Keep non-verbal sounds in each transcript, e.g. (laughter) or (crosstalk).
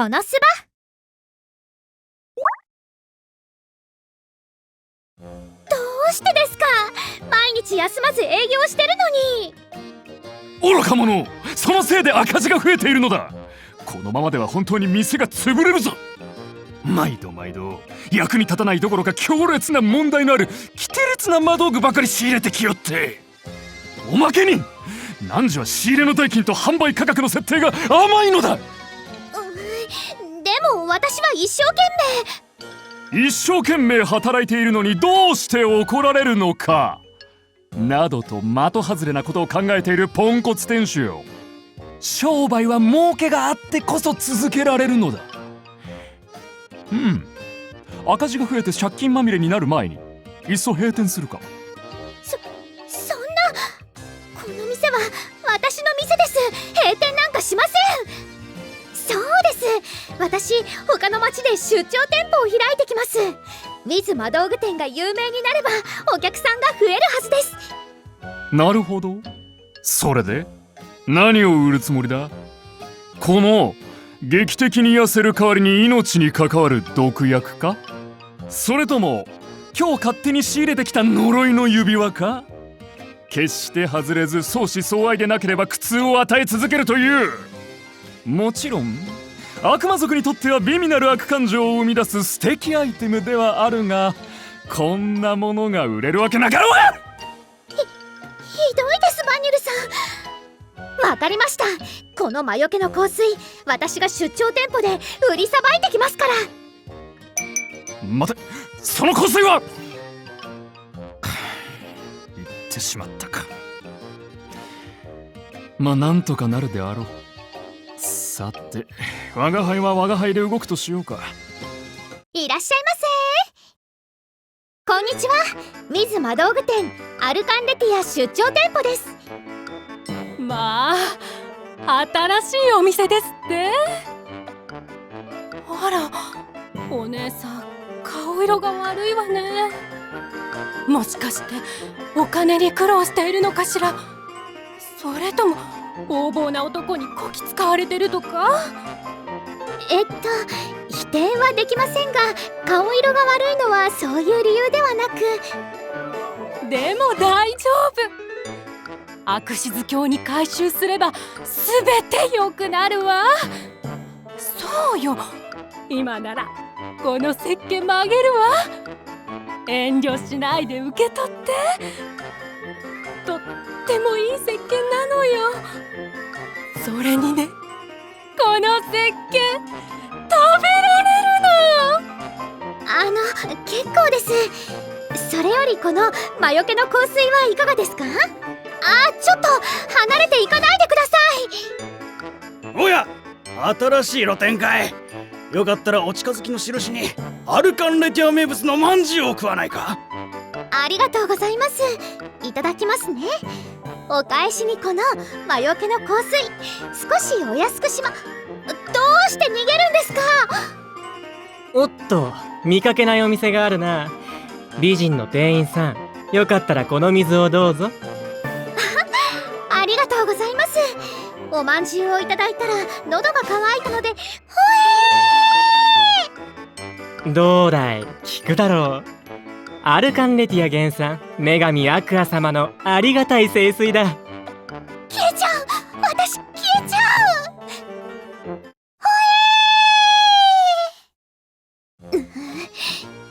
このスバどうしてですか？毎日休まず営業してるのに。愚か者そのせいで赤字が増えているのだ。このままでは本当に店が潰れるぞ。毎度毎度役に立たないどころか強烈な問題のある奇て烈な魔道具ばかり仕入れてきよって。おまけに何時は仕入れの代金と販売価格の設定が甘いのだ。も私は一生懸命一生懸命働いているのにどうして怒られるのか？などと的外れなことを考えているポンコツ店主よ。商売は儲けがあってこそ続けられるのだ。うん。赤字が増えて借金まみれになる前にいっそ閉店するか。そそんなこの店は私の店です。閉店なんかしません。そうです。私他の町で出張店舗を開いてきます。ウィズ魔道具店が有名になればお客さんが増えるはずです。なるほど。それで何を売るつもりだ？この劇的に痩せる代わりに命に関わる毒薬か？それとも今日勝手に仕入れてきた呪いの指輪か？決して外れず相思相愛でなければ苦痛を与え続けるという。もちろん悪魔族にとっては美味なる悪感情を生み出す素敵アイテムではあるがこんなものが売れるわけなかろうが！ひどいですバニュルさん。わかりました。この魔除けの香水私が出張店舗で売りさばいてきますから。待てその香水は！(sighs) 言ってしまったか。まあなんとかなるであろうさて我が輩は我が輩で動くとしようか。いらっしゃいませ。こんにちは。ウィズ魔道具店アルカンレティア出張店舗です。まあ新しいお店ですって。あらお姉さん顔色が悪いわね。もしかしてお金に苦労しているのかしら。それとも横暴な男にこき使われてるとか？えっと否定はできませんが顔色が悪いのはそういう理由ではなく。でも大丈夫。悪しず教に回収すれば全て良くなるわ。そうよ。今ならこの石鹸もあげるわ。遠慮しないで受け取って。とってもいい石鹸なのよ。それにねこの石鹸食べられるの。あの結構です。それよりこの魔除けの香水はいかがですか？あちょっと離れていかないでください。おや新しい露店かいよかったらお近づきの印にアルカンレティア名物のまんじゅうを食わないか？ありがとうございます。いただきますねお返しにこの魔除けの香水。少しお安くしまどうして逃げるんですか？おっと見かけないお店があるな。美人の店員さんよかったらこの水をどうぞ。(laughs) ありがとうございます。おまんじゅうをいただいたら喉が渇いたのでほどうだい聞くだろうアルカンレティア原産女神アクア様のありがたい聖水だ。消えちゃう。私消えちゃう。ほえー。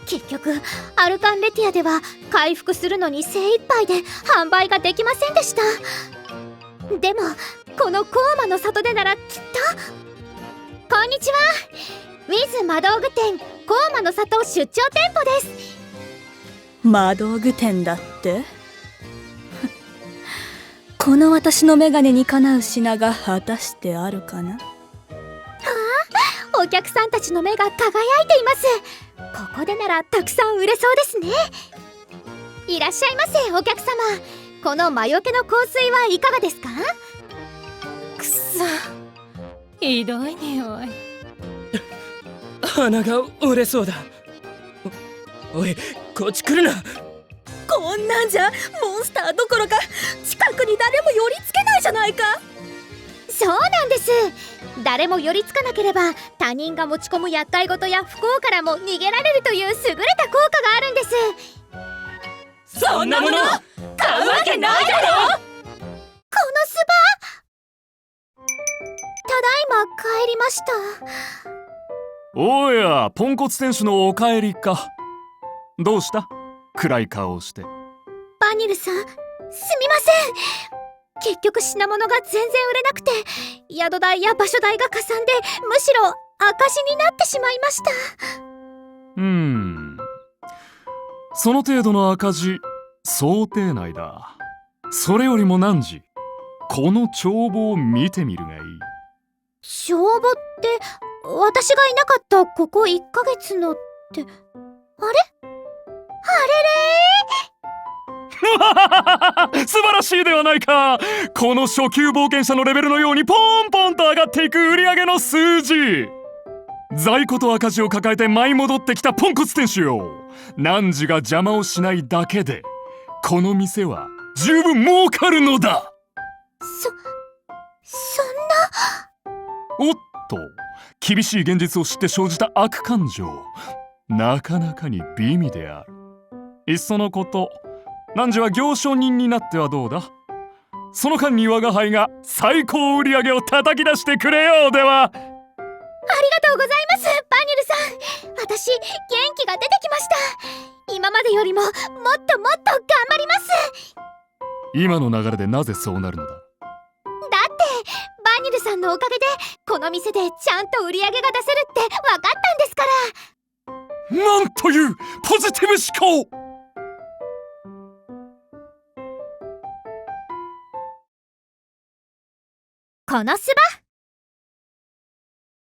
結局アルカンレティアでは回復するのに精一杯で販売ができませんでした。でもこのコーマの里でならきっと。こんにちは。ウィズ魔道具店コーマの里出張店舗です。魔道具店だって？(laughs) この私のメガネにかなう品が果たしてあるかな？お客さんたちの目が輝いています。ここでならたくさん売れそうですね。いらっしゃいませお客様。この魔除けの香水はいかがですか？くそひどい匂い。(laughs) 鼻が折れそうだおおいこっち来るな。こんなんじゃモンスターどころか近くに誰も寄りつけないじゃないか。そうなんです。誰も寄りつかなければ他人が持ち込む厄介事や不幸からも逃げられるという優れた効果があるんです。そんなもの買うわけないだろ。このスバただいま帰りました。おやポンコツ店主のお帰りかどうした？暗い顔をして。バニルさんすみません。結局品物が全然売れなくて宿代や場所代がかさんでむしろ赤字になってしまいました。うーん。その程度の赤字想定内だ。それよりも何この帳簿を見てみるがいい。帳簿って私がいなかったここ1ヶ月のってあれ？あれ (laughs) 素晴らしいではないか。この初級冒険者のレベルのようにポンポンと上がっていく売り上げの数字。在庫と赤字を抱えて舞い戻ってきたポンコツ店主よ。汝が邪魔をしないだけでこの店は十分儲かるのだ。そそんな？おっと。厳しい現実を知って生じた悪感情。なかなかに美味であるいっそのこと。汝は行商人になってはどうだ？その間に我が輩が最高売り上げを叩き出してくれようでは。ありがとうございますバニルさん。私元気が出てきました。今までよりももっともっと頑張ります。今の流れでなぜそうなるのだ？だってバニルさんのおかげでこの店でちゃんと売り上げが出せるって分かったんですから。なんというポジティブ思考このスバ